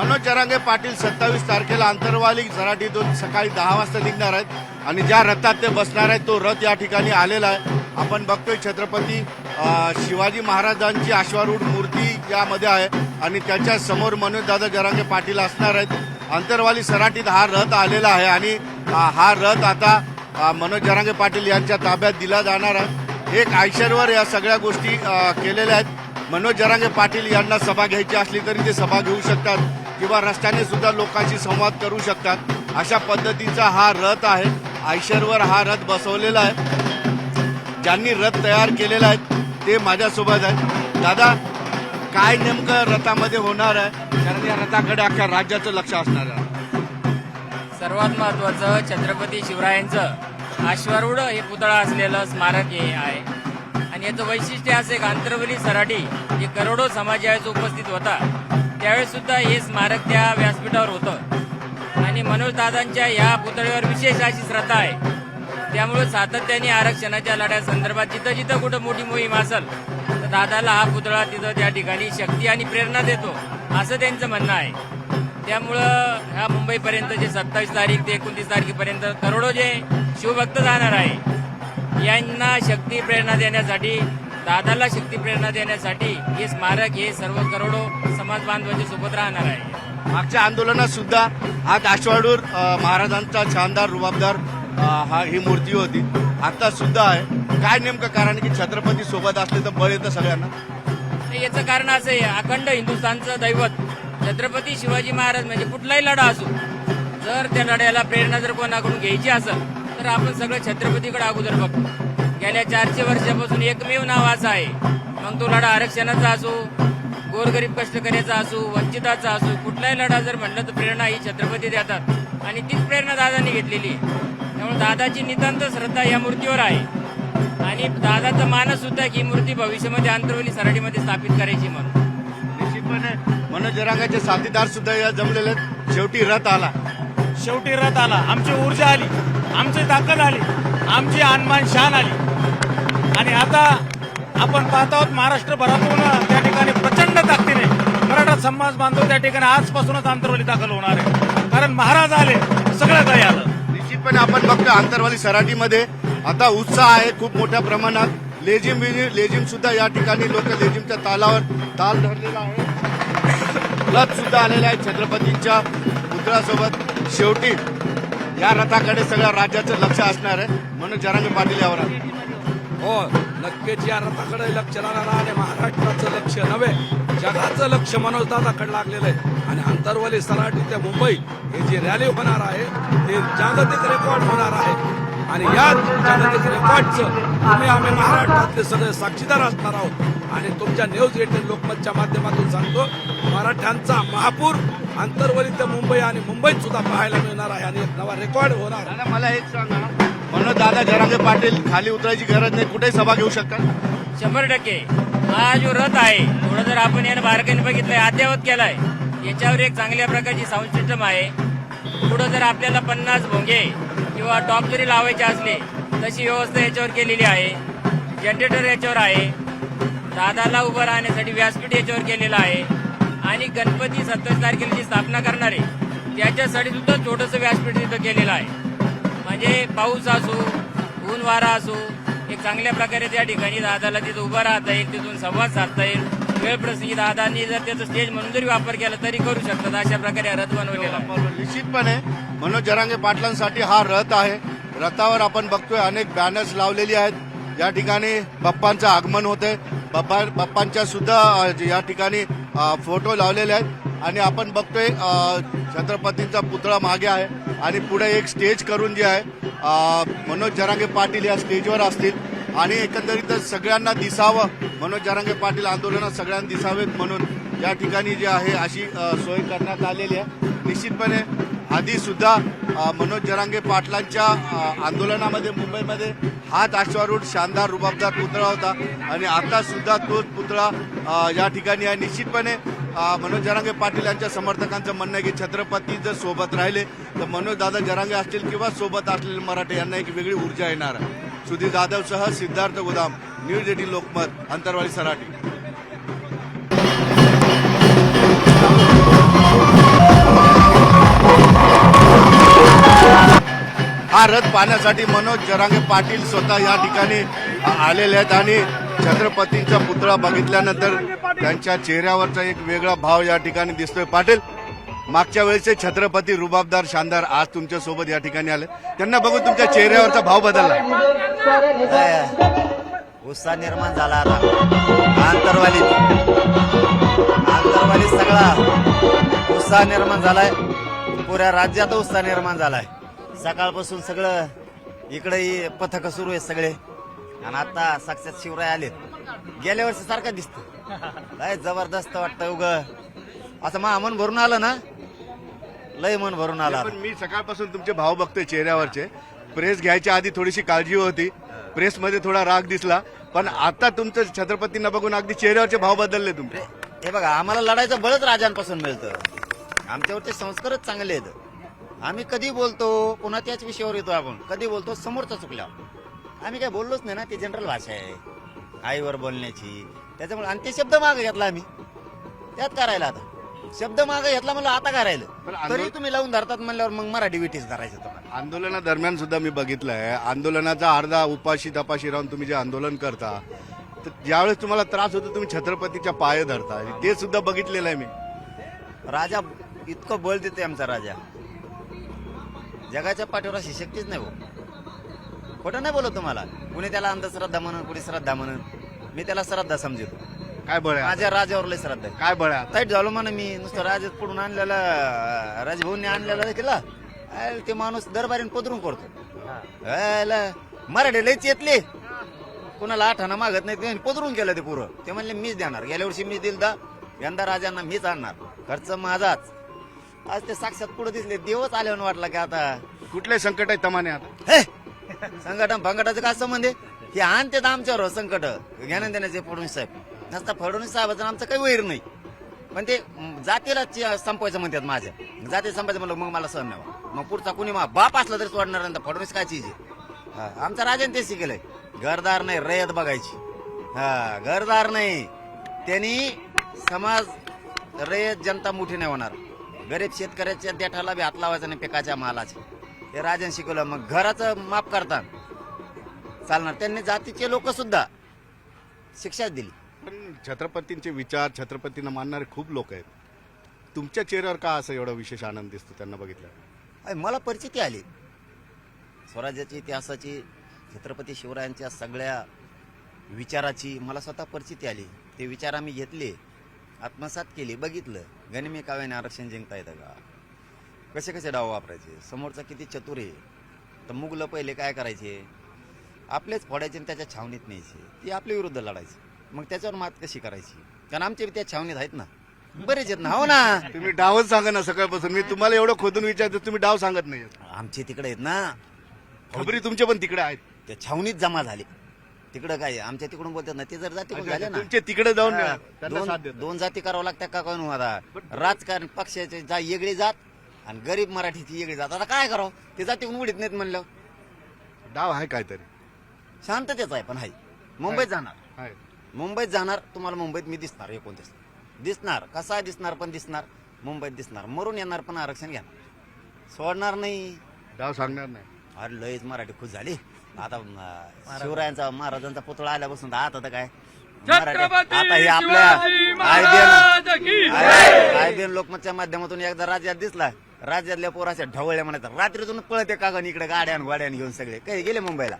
मनोज जरांगे पाटील सत्तावीस तारखेला आंतरवाली झराटीतून सकाळी दहा वाजता निघणार आहेत. आणि ज्या रथात ते बसणार आहेत तो रथ या ठिकाणी आलेला आहे. आपण बघतोय छत्रपती शिवाजी महाराजांची अश्वारूढ मूर्ती यामध्ये आहे. आणि त्याच्यासमोर मनोजदादा जरांगे पाटील असणार आहेत. आंतरवाली सराटीत हा रथ आलेला आहे. आणि हा रथ आता मनोज जरांगे पाटील यांच्या ताब्यात दिला जाणार आहे. एक आयशरवर या सगळ्या गोष्टी केलेल्या आहेत. मनोज जरांगे पाटील यांना सभा घ्यायची असली तरी ते सभा घेऊ शकतात. किंवा रस्त्याने सुद्धा लोकांशी संवाद करू शकतात. अशा पद्धतीचा हा रथ आहे. आयशरवर हा रथ बसवलेला आहे. ज्यांनी रथ तयार केलेला आहे ते माझ्यासोबत आहेत. दादा काय नेमकं रथामध्ये होणार आहे? कारण या रथाकडे अख्ख्या राज्याचं लक्ष असणार आहे. सर्वात महत्वाचं छत्रपती शिवरायांचं अश्वारूढ हे पुतळा असलेलं स्मारक हे आहे. आणि याचं वैशिष्ट्य असं एक आंतरवली सराठी जे करोडो समाज उपस्थित होता त्यावेळेस सुद्धा हे स्मारक त्या व्यासपीठावर होतं. आणि मनोज दादांच्या या पुतळ्यावर विशेष अशी श्रद्धा आहे. त्यामुळे सातत्याने आरक्षणाच्या लढ्यासंदर्भात जिथं जिथं कुठं मोठी मोहीम असेल तर दादाला हा पुतळा तिथं त्या ठिकाणी शक्ती आणि प्रेरणा देतो असं त्यांचं म्हणणं आहे. त्यामुळं ह्या मुंबईपर्यंत जे सत्तावीस तारीख ते एकोणतीस तारखेपर्यंत करोडो जे शिवभक्त जाणार आहे यांना शक्ती प्रेरणा देण्यासाठी दादाला शक्ती प्रेरणा देण्यासाठी हे स्मारक हे सर्व करोडो समाज बांधवांच्या सोबत राहणार आहे. मागच्या आंदोलनात सुद्धा आज आश्वाडूर अ, महाराजांचा शानदार रुबाबदार हा ही मूर्ती होती. आता सुद्धा आहे. काय नेमकं कारण की छत्रपती सोबत असले तर बळ येतं सगळ्यांना? याचं कारण असं आहे अखंड हिंदुस्थानचं दैवत छत्रपती शिवाजी महाराज म्हणजे कुठलाही लढा असो जर त्या लढ्याला प्रेरणा जर कोणाकडून घ्यायची असेल तर आपण सगळं छत्रपतीकडे अगोदर बघतो. गेल्या चारशे वर्षापासून एकमेव नाव असं आहे. मग तो लढा आरक्षणाचा असो गोरगरीब कष्टकऱ्याचा असो वंचिताचा असो कुठलाही लढा जर म्हणलं तर प्रेरणा ही छत्रपती देतात. आणि तीच प्रेरणा दादांनी घेतलेली आहे. त्यामुळे दादाची नितांत श्रद्धा या मूर्तीवर आहे. आणि दादाचा मानस सुद्धा की ही मूर्ती भविष्यामध्ये आंतरवली सराटीमध्ये स्थापित करायची म्हणून. निश्चितपणे मनोज जरांगाचे साथीदार सुद्धा या जमलेले आहेत. शेवटी रथ आला. शेवटी रथ आला. आमची ऊर्जा आली. आमची ताकद आली आमची अनमान शान आली. आणि आता आपण पाहत आहोत महाराष्ट्रभरातून त्या ठिकाणी प्रचंड ताकदीने मराठा समाज बांधव त्या ठिकाणी आजपासूनच आंतरवली दाखल होणार आहे. कारण महाराज आले सगळं काही आलं. निश्चितपणे आपण बघतो आंतरवाली सराटीमध्ये आता उत्साह आहे खूप मोठ्या प्रमाणात. लेझिम बिझिम- लेझिम सुद्धा या ठिकाणी लोक लेझिमच्या तालावर ताल धरलेला आहे. रथ सुद्धा आलेला आहे छत्रपतींच्या पुतळ्यासोबत. शेवटी या रथाकडे सगळ्या राज्याचं लक्ष असणार आहे. म्हणून जरांगे पाटील यावर हो नक्कीच या रथाकडे लक्ष राहणार आणि महाराष्ट्राचं लक्ष नव्हे जगाचं लक्ष मनोजदादाकडे लागलेलं आहे. आणि अंतरवली सराटी ते मुंबई हे जी रॅली होणार आहे ते जागतिक रेकॉर्ड होणार आहे. आणि या जागतिक रेकॉर्डचं तुम्ही आम्ही महाराष्ट्रातले सगळे साक्षीदार असणार आहोत. आणि तुमच्या न्यूज एटीन लोकमतच्या माध्यमातून सांगतो मराठ्यांचा महापूर अंतरवली ते मुंबई आणि मुंबईत सुद्धा पाहायला मिळणार आहे. आणि एक नवा रेकॉर्ड होणार. मला एक सांगा. म्हणून दादा जरांगे पाटील खाली उतरायची गरज नाही कुठेही सभा घेऊ शकतात? शंभर टक्के. हा जो रथ आहे थोडं जर आपण यानं बारकाईने बघितलंय अद्यावत केलाय याच्यावर एक चांगल्या प्रकारची साऊंड सिस्टम आहे. पुढं जर आपल्याला पन्नास भोंगे किंवा टॉप जरी लावायचे असले तशी व्यवस्था याच्यावर केलेली आहे. जनरेटर याच्यावर आहे. दादाला उभं राहण्यासाठी व्यासपीठ याच्यावर केलेलं आहे. आणि गणपती सत्तावीस तारखेला जी स्थापना करणार आहे त्याच्यासाठी सुद्धा छोटंसं व्यासपीठ तिथं केलेलं आहे. म्हणजे पाऊस असो ऊन वारा असो एक चांगल्या प्रकारे त्या ठिकाणी दादाला तिथं उभं राहता येईल तिथून संवाद साधता येईल. वेळ प्रसंगी दादांनी जर त्याचा स्टेज म्हणून जरी वापर केला तरी करू शकतात. अशा प्रकारे रथ बनवलेला आहे. निश्चितपणे मनोज जरांगे पाटलांसाठी हा रथ आहे. रथावर आपण बघतोय अनेक बॅनर्स लावलेली आहेत. या ठिकाणी बाप्पांचं आगमन होते बाप्पा बाप्पांच्या सुद्धा अ, या ठिकाणी अ, फोटो लावलेले आहेत. आणि आपण बघतोय अ, छत्रपतींचा पुतळा मागे आहे. आणि पुढे एक स्टेज करून जे आहे अ, मनोज जरांगे पाटील या स्टेजवर असतील. आणि एकंदरीतच सगळ्यांना दिसावं मनोज जरांगे पाटील आंदोलनात सगळ्यांना दिसावेत म्हणून या ठिकाणी जे आहे अशी सोय करण्यात आलेली आहे. निश्चितपणे आधीसुद्धा मनोज जरांगे पाटलांच्या आंदोलनामध्ये मुंबईमध्ये हात आश्वारूढ शानदार रुबाबदार पुतळा होता आणि आतासुद्धा तोच पुतळा या ठिकाणी आहे. निश्चितपणे मनोज जरांगे पाटील यांच्या समर्थकांचं म्हणणं आहे की छत्रपती जर सोबत राहिले तर मनोज दादा जरांगे असतील किंवा सोबत असलेले मराठे यांना एक वेगळी ऊर्जा येणार आहे. सुधीर जाधवसह सिद्धार्थ गोदाम न्यूज एटीन लोकमत अंतरवाडी सराटी हा रथ पाहण्यासाठी मनोज जरांगे पाटील स्वतः या ठिकाणी आलेले आहेत आणि छत्रपतींचा पुतळा बघितल्यानंतर त्यांच्या चेहऱ्यावरचा एक वेगळा भाव या ठिकाणी दिसतोय. पाटील मागच्या वेळेचे छत्रपती रुबाबदार शानदार आज तुमच्यासोबत या ठिकाणी आले. त्यांना बघून तुमच्या चेहऱ्यावरचा भाव बदलला. उत्साह निर्माण झाला आता. आंतरवाली. आंतरवाली सगळा उत्साह निर्माण झालाय. पुऱ्या राज्यात उत्साह निर्माण झालाय. सकाळपासून सगळं इकडे पथक सुरू आहे सगळे. आणि आता साक्षात शिवराय आलेत. गेल्या वर्षी सारखं दिसत. लय जबरदस्त वाटतं उग. असं मग मन भरून आलं ना लय मन भरून आला. पण मी सकाळपासून तुमचे भाव बघतोय चेहऱ्यावरचे. प्रेस घ्यायच्या आधी थोडीशी काळजी होती. प्रेसमध्ये थोडा राग दिसला. पण आता तुमचं छत्रपतींना बघून अगदी चेहऱ्यावरचे भाव बदलले तुमचे. हे बघा आम्हाला लढायचं बळच राजांपासून मिळतं. आमच्यावरचे संस्कारच चांगले आहेत. आम्ही कधी बोलतो पुन्हा त्याच विषयावर येतो आपण. कधी बोलतो समोरचा चुकल्यावर आम्ही काय बोललोच नाही ना ती जनरल भाषा आहे. आईवर बोलण्याची. त्याच्यामुळे आणि ते शब्द मागे घेतला आम्ही. त्यात करायला आता? शब्द मागे घेतला म्हणलं आता करायला आंदोलन- तरी तुम्ही लावून धरतात म्हणल्यावर मग मराठी विटीच धरायचं तुम्हाला. आंदोलनादरम्यान सुद्धा मी बघितलंय. आंदोलनाचा अर्धा उपाशी तपाशी राहून तुम्ही जे आंदोलन करता तर ज्यावेळेस तुम्हाला त्रास होतो तुम्ही छत्रपतीच्या पाय धरता. ते सुद्धा बघितलेलं आहे मी. राजा इतकं बळ देते आमचा राजा. जगाच्या पाठीवर अशी शक्तीच नाही भाऊ खोटं नाही बोलत तुम्हाला. कुणी त्याला अंधश्रद्धा म्हणून कुणी श्रद्धा म्हणून. मी त्याला श्रद्धा समजतो. काय बळ आहे माझ्या राजावर लय श्रद्धा आहे. काय बळ आहे आता? ताईट झालो म्हणा मी. नुसतं राजात पडून आणलेला राजभाऊने आणलेला केला अरे ते माणूस दरबारीन पदरून करतो अरे, मराठी लयच येतले. कोणाला आठाना मागत नाही ते पदरून केलं ते पुरं. ते म्हणले मीच देणार. गेल्या वर्षी मीच दिल दा यंदा राजांना मीच आणणार. खर्च माझाच. आज ते साक्षात पुढे दिसले. देवच आल्यावर वाटला की आता कुठले संकट आहे तमाने आता? हे! संकटम फंकटाचं काय संबंध आहे? हे आणते आमच्यावर संकट. ज्ञान देण्याचे फडणवीस साहेब. नसता फडणवीस साहेबाचं आमचं काही वैर नाही. पण ते जातीला संपवायचं म्हणतात माझ्या जाती संपायचं म्हणलं मग मला सहन नाही मग पुढचा कुणी मा बाप असला तरी सोडणार नाही तर फडणवीस काय चीज आहे? आमचा राजाने ते शिकलंय घरदार नाही रयत बघायची. हा घरदार नाही. त्यांनी समाज रयत जनता मोठी नाही होणार. गरीब शेतकऱ्याच्या देठाला बी हात लावायचा नाही पिकाच्या मालाचे. हे राजन शिकवलं मग घराचं माफ करतात चालणार. त्यांनी जातीचे लोक सुद्धा शिक्षाच दिली. पण छत्रपतींचे विचार छत्रपतींना मानणारे खूप लोक आहेत. तुमच्या चेहऱ्यावर का असं एवढा विशेष आनंद दिसतो त्यांना बघितलं अय, मला परिचिती आली. स्वराज्याची इतिहासाची छत्रपती शिवरायांच्या सगळ्या विचाराची मला स्वतः परिचिती आली. ते विचार आम्ही घेतले आत्मसात केले बघितलं. गणिमी काव्याने आरक्षण जिंकता येतं का? कसे कसे डाव वापरायचे? समोरचा किती चतुर आहे? तर मुगलं पहिले काय करायचे? आपलेच फोडायचे आणि त्याच्या छावणीत न्यायचे. ती आपल्या विरुद्ध लढायची. मग त्याच्यावर मात कशी करायची? कारण आमचे बी त्या छावणीत आहेत ना. बरेच आहेत ना हो ना. तुम्ही डावच सांगा ना सकाळपासून. मी तुम्हाला एवढं खोदून विचारतो तुम्ही डाव सांगत नाही. आमचे तिकडे आहेत ना. खबरी तुमचे पण तिकडे आहेत. त्या छावणीत जमा झाले. तिकडं काय आमच्या तिकडून बोलतात ना ते जर जाती पण झाले ना. तुमचे तिकडे जाऊन हा, त्यांना साथ दोन. दोन जाती करावं लागतात का कोण आता? राजकारण पक्षाचे जा वेगळी जात आणि गरीब मराठीची वेगळी जात. आता काय करावं? ते जाती उडीत नाहीत म्हणलं डाव आहे काहीतरी. शांततेच आहे पण हाय मुंबईत जाणार. आहे. मुंबईत जाणार तुम्हाला मुंबईत मी दिसणार एकोणतीस. दिसणार. कसा दिसणार पण दिसणार मुंबईत दिसणार. मरून येणार पण आरक्षण घेणार. सोडणार नाही. डाव सांगणार नाही. अरे लयच मराठी खुश झाली. आता अं, शिवरायांचा महाराजांचा पुतळा आल्यापासून तर आता तर काय? मराठी आता हे आपल्या आयबीएन आयबीएन लोकमतच्या माध्यमातून एकदा राज्यात दिसला. राज्यातल्या पोराच्या ढवळ्या म्हणायचं रात्रीतून पळते का गं इकडे गाड्यान गोड्यान घेऊन सगळे. काही गेले मुंबईला?